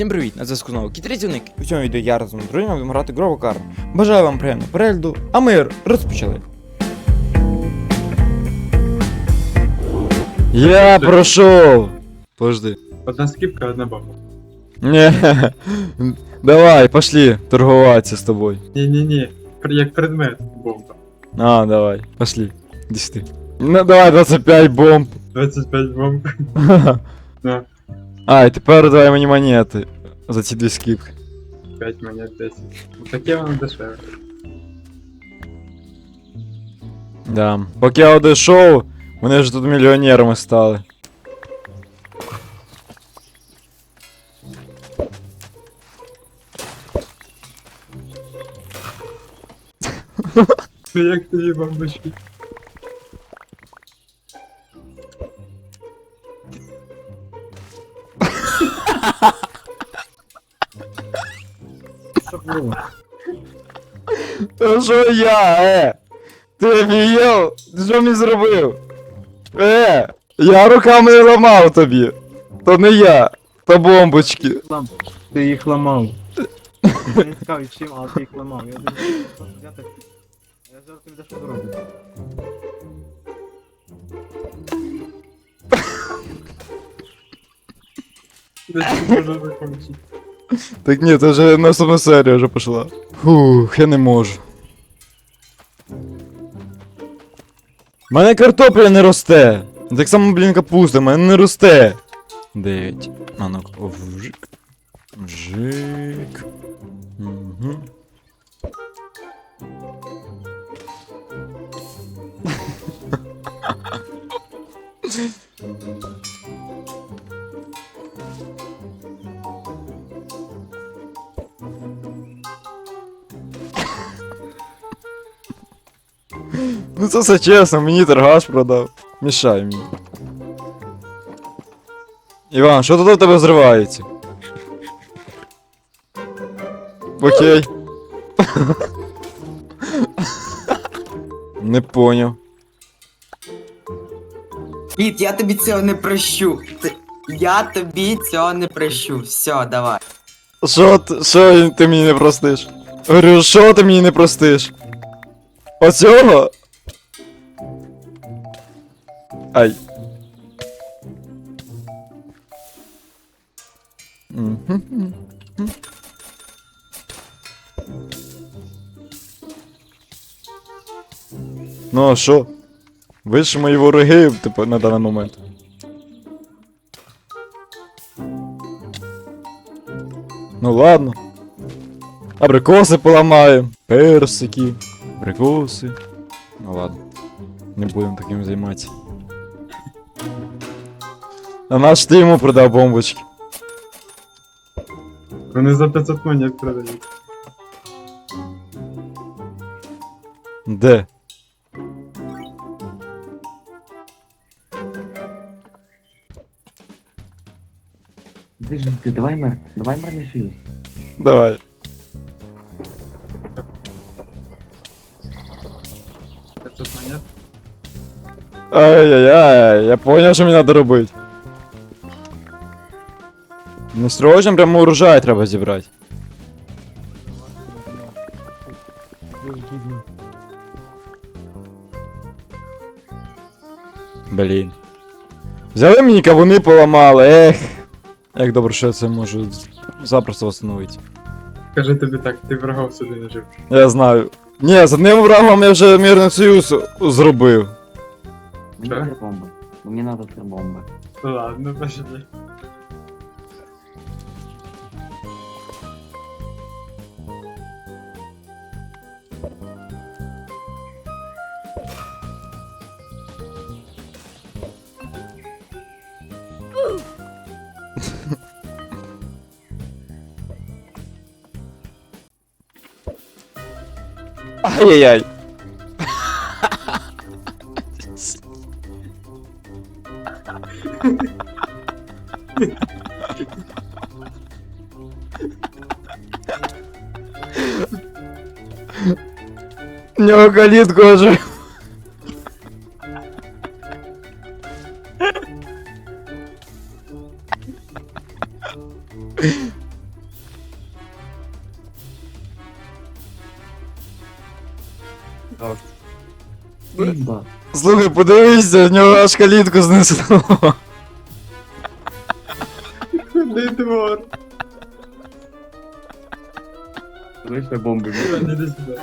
Всім привіт! На зв'язку знову Кітрізівник. У цьому відео я разом з друзями будемо грати Грову Кару. Бажаю вам приємного перегляду, а ми розпочали. Я пройшов! Подожди. Одна скипка, одна баба. Не, давай, пошли торгуватися з тобою. Ні-ні-ні, як предмет бомба. А, давай, пошли. Сюди. Ну давай 25 бомб. 25 бомб. А, і тепер давай мені монети. За ці дві скіпки. 5 монет 10. Ну, Таке воно дешеве. Да. Поки я одійшов, вони вже тут мільйонерами стали. Ну як тобі бомбочки? Та що я, е? Ти офігел? Ти що мені зробив? Е, я руками не ламав тобі. То не я, то бомбочки. Ти їх ламав. Я не цікавий чим, але ти їх ламав. Я думаю, що взяти. Я зараз тобі дещо зроблю. Так ні, це вже наступна серія вже пішла. Фух, я не можу. У мене картопля не росте. Так само, блін, капуста, в мене не росте. Дев'ять. А ну, вжик. Вжик. Угу. Ну це все чесно, мені торгаш продав. Мішай мені. Іван, що тут у тебе зривається? Окей. Не поняв. Піт, я тобі цього не прощу. Ти- Я тобі цього не прощу. Все, давай. Що ти, що ти мені не простиш? Говорю, що ти мені не простиш? Оцього? Ай. Ну а що? Ви ж мої вороги, типу, на даний момент. Ну ладно. Абрикоси поламаю, персики, абрикоси. Ну ладно. Не будемо таким займатися. А наш ти йому продав бомбочки. Вони за 500 монет продають. Де? Ти ж ти давай мер, давай мер не фіз. Давай. – 500 монет. Ай-яй-яй, я понял, що мені треба робити. Не срочно прямо урожай треба зібрати. Блін. Взяли мені кавуни поламали, ех. Як добре, що я це можу запросто встановити. Кажи тобі так, ти врагов сюди не жив. Я знаю. Ні, з одним врагом я вже мирний союз зробив. Мені Що? три бомби. Мені надо три бомби. Ладно, пошли. Ай-яй-яй. У нього калітку вже. Подивися, в нього аж калітку знесло. Не двор. Вийшли бомби. Не іди сюди.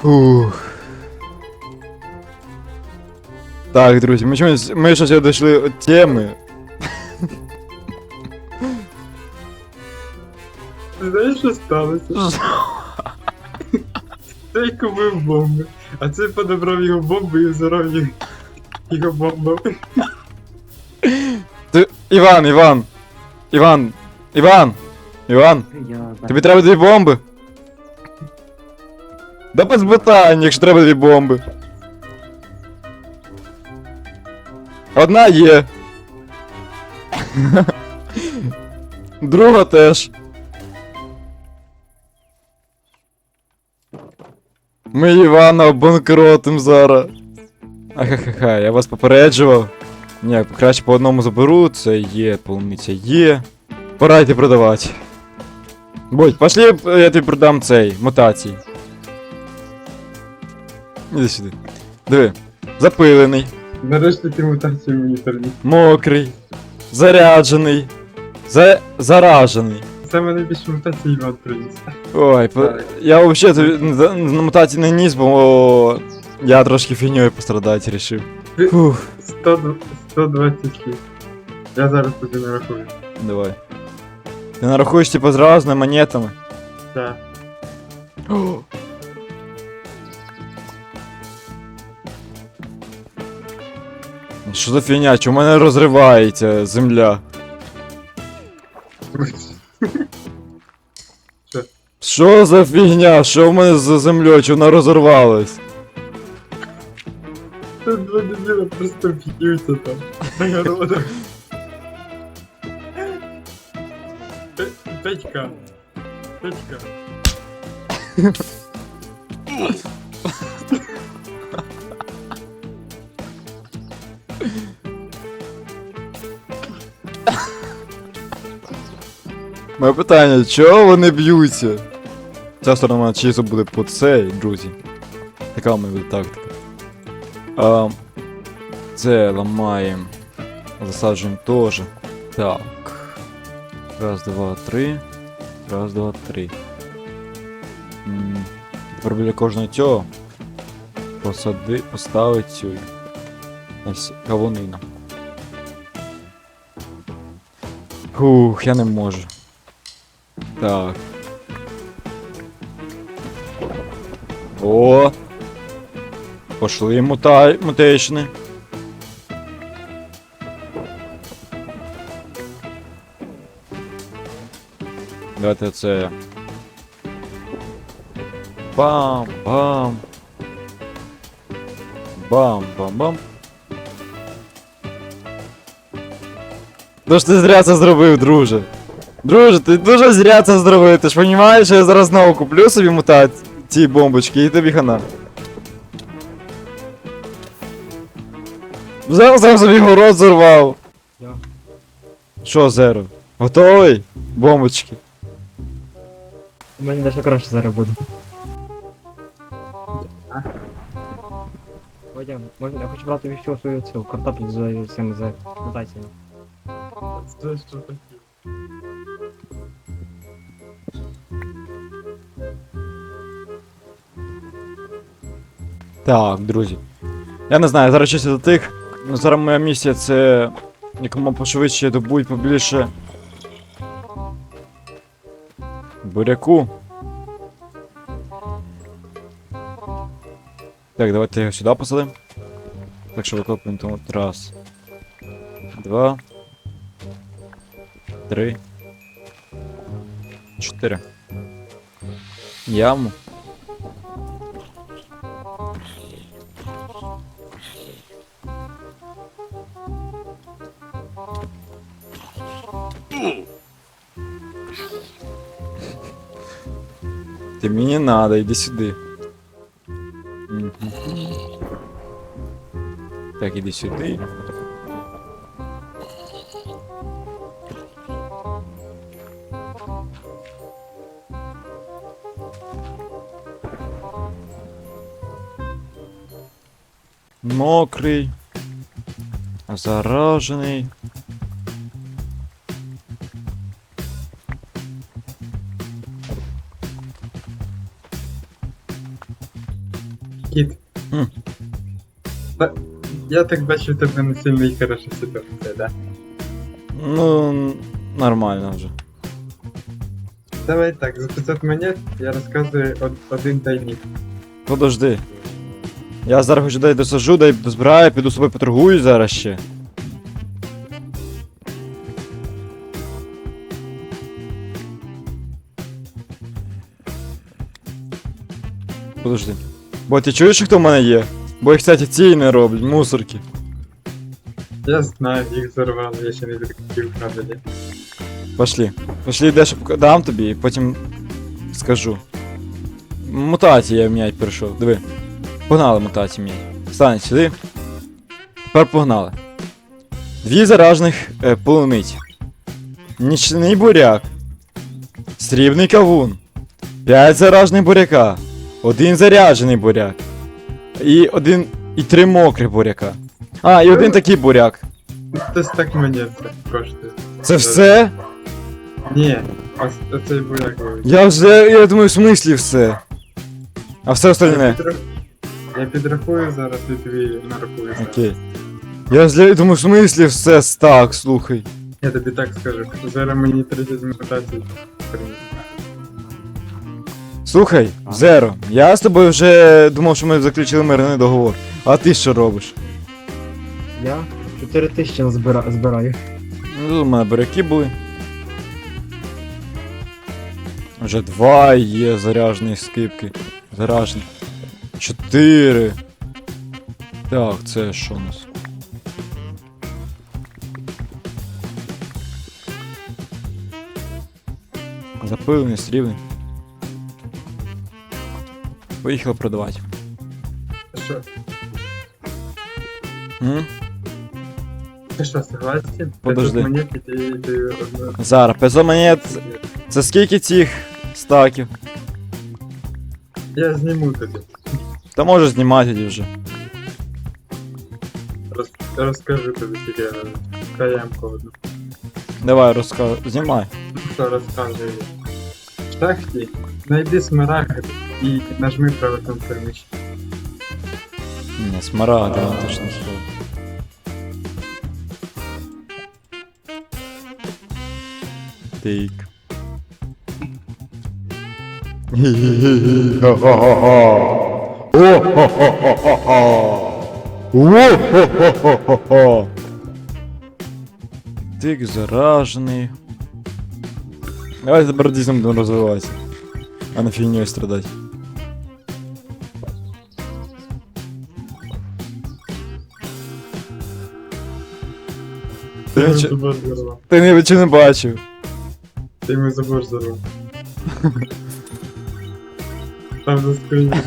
Фух. Так, друзі, ми чомусь. Ми щось дійшли від теми. Ти знаєш, що сталося? Цей купив бомби, а цей подобрав його бомби і взорвав їх. Його бомбу. Ти... Іван, Іван! Іван! Іван! Іван! Я Тобі треба дві бомби? Да без питань, якщо треба дві бомби. Одна є. Друга теж. Ми Івана обанкротим зараз. Ахахаха, я вас попереджував. Ні, краще по одному заберу, це є, полуниця є. Пора йти продавати. Будь, пошли, я тобі продам цей, мутації. Іди сюди. Диви. Запилений, Нарешті ти мутацію мені торгів. мокрий, заряджений, за... заражений. Саме найбільше мутації Іван приніс. Ой, по... я взагалі тобі на на мутації не ніс, бо я трошки фігньою пострадати рішив. Фух, 100, 120 слів. Я зараз тобі нарахую. давай. Ти нарахуєш типу зразу на монетами. Так. Що за фігня? Чому мене розривається земля? Що? За фігня? Що в мене за землею? Чи вона розірвалась? Це два просто б'ються там. Нагорода. 5к. 5к. Моє питання, чого вони б'ються? Ця сторона чисто буде по цей, друзі. Така в мене буде тактика. А, це ламаємо. Засаджуємо теж. Так. Раз, два, три. Раз, два, три. Тепер біля кожного цього посади, поставити цю ось кавунину. Фух, я не можу. Так. О! Пошли мутай, мутейшни. Давайте це. Бам, бам. Бам, бам, бам. Ну ж ти зря це зробив, друже. Друже, ти дуже зря це зробив. Ти ж розумієш, я зараз знову куплю собі мутат ці бомбочки і тобі хана. Взяв сам собі город зорвав. Я. Що, Зеро? Готовий? Бомбочки. У мене дещо краще зараз буде. Вадям, можна, я хочу брати ще свою цю картоплю з цими за мутаціями. Це що Так, друзі. Я не знаю, зараз щось до тих. Ну, зараз моя місія це якому пошвидше добуть побільше. Буряку. Так, давайте його сюди посадимо. Так що викопуємо там раз. Два. Три. Чотири. Яму. Ты мне не надо, иди сюда. Мгм. Так, іди сюди. Мокрий. Заражений. Я так бачу, в тебе не сильно і хороша ситуація, да? Ну, нормально вже. Давай так, за 500 монет я розказую од- один тайник. Подожди. Я зараз хочу дай досажу, дай дозбираю, піду собою поторгую зараз ще. Подожди. Бо ти чуєш, хто в мене є? Бо їх, кстати, ці не роблять, мусорки. Я знаю, їх зарвали, я ще не детектив, правда. Пошли. Пошли, дещо пока- дам тобі і потім скажу. Мутації я міняти прийшов. Диви. Погнали мутації міняти. Стань сюди. Тепер погнали. Дві заражених е, полуниці. Нічний буряк. Срібний кавун. П'ять заражених буряка. Один заряджений буряк. І один. І три мокрих буряка. А, і один такий буряк. Хтось так це коштує. Це все? Ні, ось оцей буряк. Я вже, я думаю, в смислі все. А все остальне. я підрахую зараз і тобі нарахую. Окей. Я вже думаю, в смислі все так, слухай. Я тобі так скажу. Зараз мені 30 мутацій приніс. Слухай, Зеро, я з тобою вже думав, що ми заключили мирний договор. А ти що робиш? Я 4 тисячі збира... збираю. Ну, у мене буряки були. Вже два є заряжені скипки. Заряжені. Чотири. Так, це що у нас? Запилений, срібний. Поїхали продавати. Що? М? Ти що, согласен? Подожди. 500 монет і ти, ти одну... Зараз, 500 монет. Це скільки цих стаків? Я зніму тобі. Та можеш знімати тоді вже. Роз, розкажу тобі тільки каямку одну. Давай розказуй. Знімай. Що розказую. В шахті знайди і нажми праве конферміш. Ні, смарагди, вам точно слово. Тик. Тик заражений. Давай тепер дійсно будемо розвиватися. А не фігньою страдати. Ти, нічо- забор зарвав. ти не, чи не бачив. Ти йому забор зарвав. Там на скрині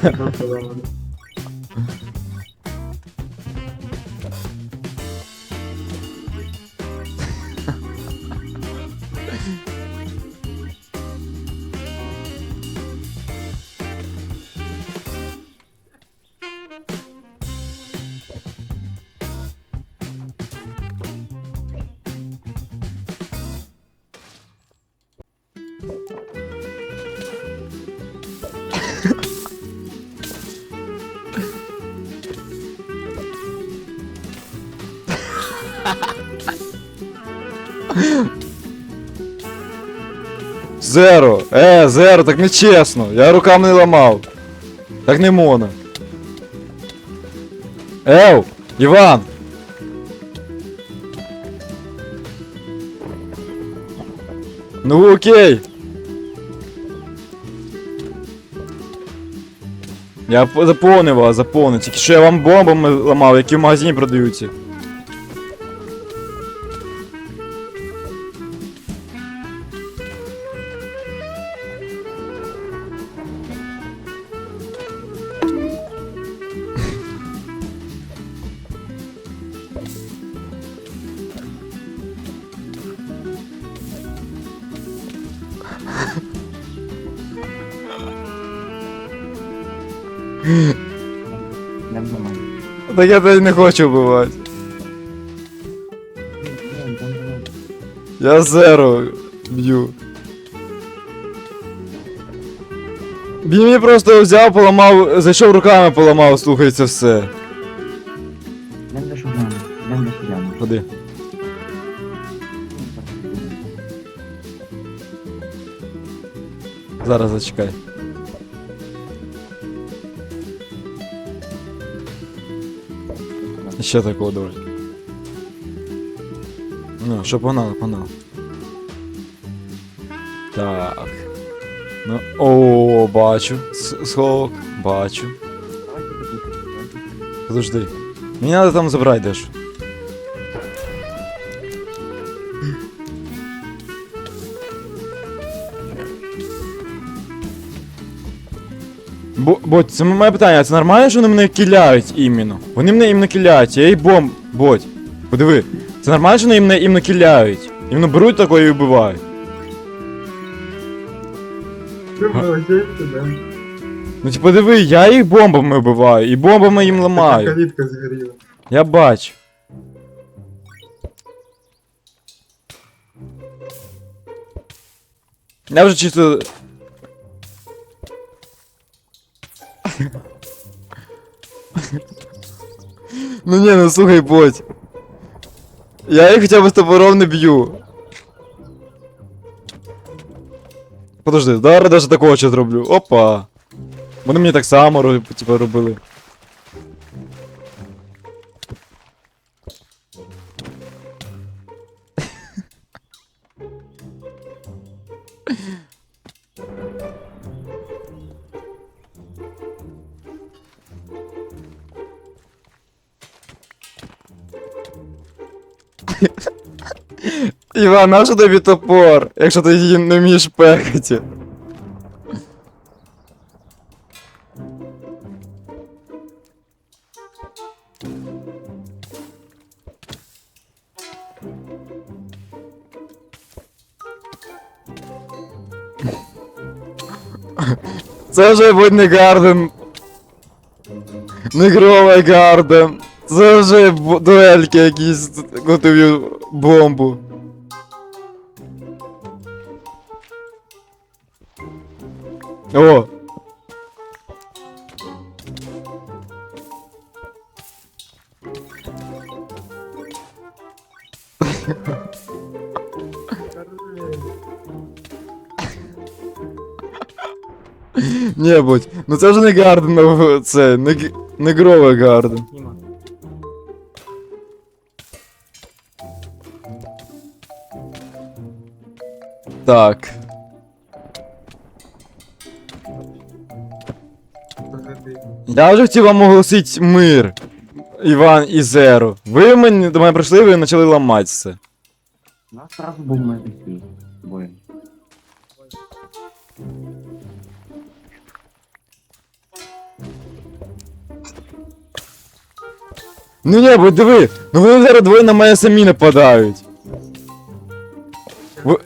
Зеро! Е, зеро, так не чесно. Я руками не ламав. Так не можна. Ев! Іван! Ну окей. Я по- заповнив вас, заповнив. Тільки що я вам бомбами ламав, які в магазині продаються. Так я тебе не хочу вбивати. Я зеро б'ю. Він мені просто взяв, поламав, зайшов руками, поламав, слухай, це все. Йдем до шугляну. Йдем. Ходи. Зараз зачекай. Ще такого давай. Ну, що погнали, погнали. Так. Ну, о, бачу. С- Сховок, бачу. Подожди. Мені треба там забрати дещо. Бо, бо це моє питання, це нормально, що вони мене кіляють іменно? Вони мене іменно кіляють, я їй бомб. Бодь, подиви. Це нормально, що вони мене іменно кіляють? Іменно беруть такое і вбивають. Ну типу диви, я їх бомбами вбиваю, і бомбами їм ламаю. Калітка згоріла. Я бачу. Я вже чисто. Ну не, ну слухай, боть. Я їх хоча б з топором не б'ю. Подожди, зараз даже такого ще зроблю. Опа. Вони мені так само типу, робили. Іван, а що тобі топор, якщо ти її не вмієш пехати? Це вже будь не гарден. Не гровий гарден. Це вже дуельки якісь готові бомбу. О! Не будь, ну це вже не гарден, а це не, г- не гровий гарден. Німа. Так. Я вже хотів вам оголосити мир. Іван і Зеро. Ви мені до мене прийшли, ви почали ламати все. Нас сразу був на бой. Ну не, бо диви, ну вони зараз двоє на мене самі нападають. Ви-.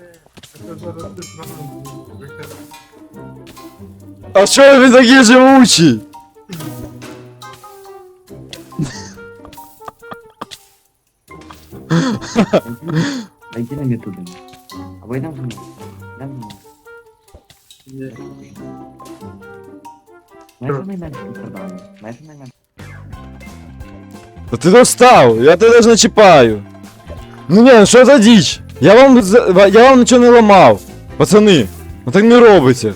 А що він такий живучий? Дайте нам туди. Або йдемо за мною. Йдемо мною. Є. Знаєш, найменше я тебе не чіпаю. Ну не, ну що за діч? Я вам за- я вам нічого не ламав. Пацани, ну так не робиться.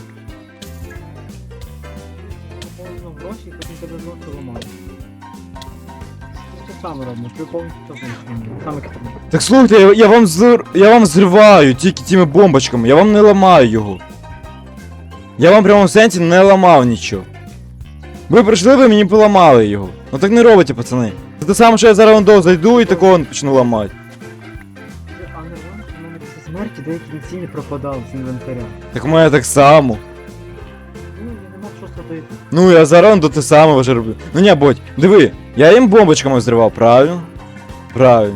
Ти що? Ти повністю? Саме. Так слухайте, я, я вам зр... я вам зриваю тільки тими бомбочками, я вам не ламаю його. Я вам в сенсі не ламав нічого. Ви прийшли, ви мені поламали його. Ну так не робите, пацани. Це те саме, що я зараз вон зайду і такого почну ламати. А не вам, що в смерті деякі інсіні пропадали з інвентаря. Так у мене так само. Ну, я не мав що зробити. Ну я зараз до те саме вже роблю. Ну ні, будь, диви, я їм бомбочками зривав, правильно? Правильно.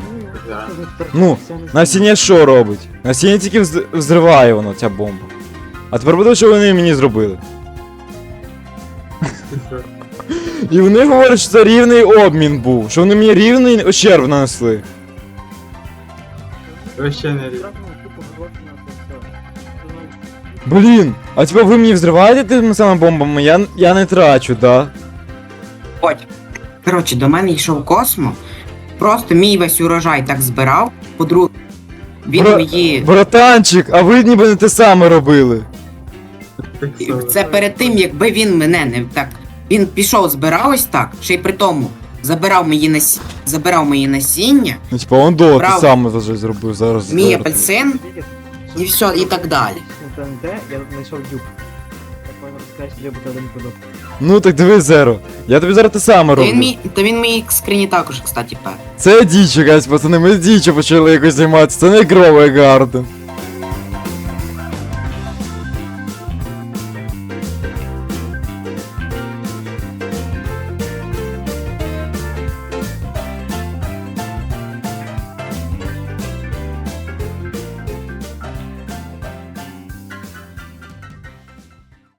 Ну, Ну, На стіні що робить? На стіні тільки вз- взриває воно, ця бомба. А тепер буде, що вони мені зробили. І вони говорять, що це рівний обмін був, що вони мені рівний ощерб нанесли. Вообще не все. Блін, а типа ви мені взриваєте тими самими бомбами, я, я не трачу, да? Ходь. Коротше, до мене йшов космо. Просто мій весь урожай так збирав. По-друге, він Бра... мої. Братанчик, а ви ніби не те саме робили. Це перед тим, якби він мене не так. Він пішов, збирав ось так, ще й при тому забирав мої нас... забирав мої насіння. Ну, типа он до те брав саме вже зробив зараз. Мій апельсин і все, і так далі. Ну, Я знайшов дюб. 5 треба буде один продукт. Ну так диви зеро. Я тобі зараз те саме Та роблю. він мій, та він мій скрині також, кстати, пе. Це діч якась, пацани, ми з дічі почали якось займатися, це не Grove Garden.